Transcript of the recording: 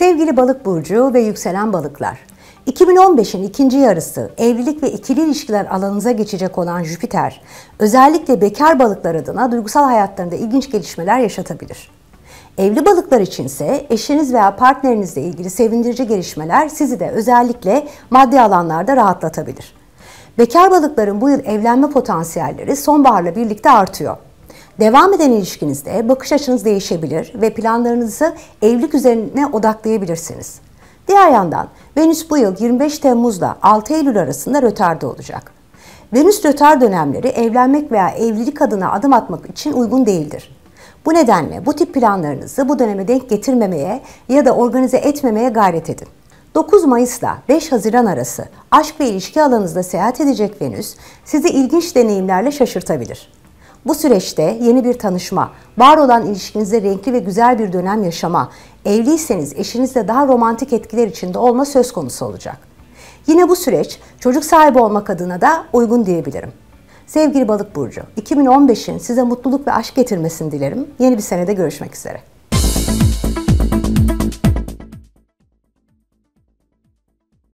Sevgili balık burcu ve yükselen balıklar. 2015'in ikinci yarısı evlilik ve ikili ilişkiler alanınıza geçecek olan Jüpiter, özellikle bekar balıklar adına duygusal hayatlarında ilginç gelişmeler yaşatabilir. Evli balıklar içinse eşiniz veya partnerinizle ilgili sevindirici gelişmeler sizi de özellikle maddi alanlarda rahatlatabilir. Bekar balıkların bu yıl evlenme potansiyelleri sonbaharla birlikte artıyor. Devam eden ilişkinizde bakış açınız değişebilir ve planlarınızı evlilik üzerine odaklayabilirsiniz. Diğer yandan Venüs bu yıl 25 Temmuz'da 6 Eylül arasında rötarda olacak. Venüs rötar dönemleri evlenmek veya evlilik adına adım atmak için uygun değildir. Bu nedenle bu tip planlarınızı bu döneme denk getirmemeye ya da organize etmemeye gayret edin. 9 Mayıs'la 5 Haziran arası aşk ve ilişki alanınızda seyahat edecek Venüs sizi ilginç deneyimlerle şaşırtabilir. Bu süreçte yeni bir tanışma, var olan ilişkinizde renkli ve güzel bir dönem yaşama, evliyseniz eşinizle daha romantik etkiler içinde olma söz konusu olacak. Yine bu süreç çocuk sahibi olmak adına da uygun diyebilirim. Sevgili Balık Burcu, 2015'in size mutluluk ve aşk getirmesini dilerim. Yeni bir senede görüşmek üzere.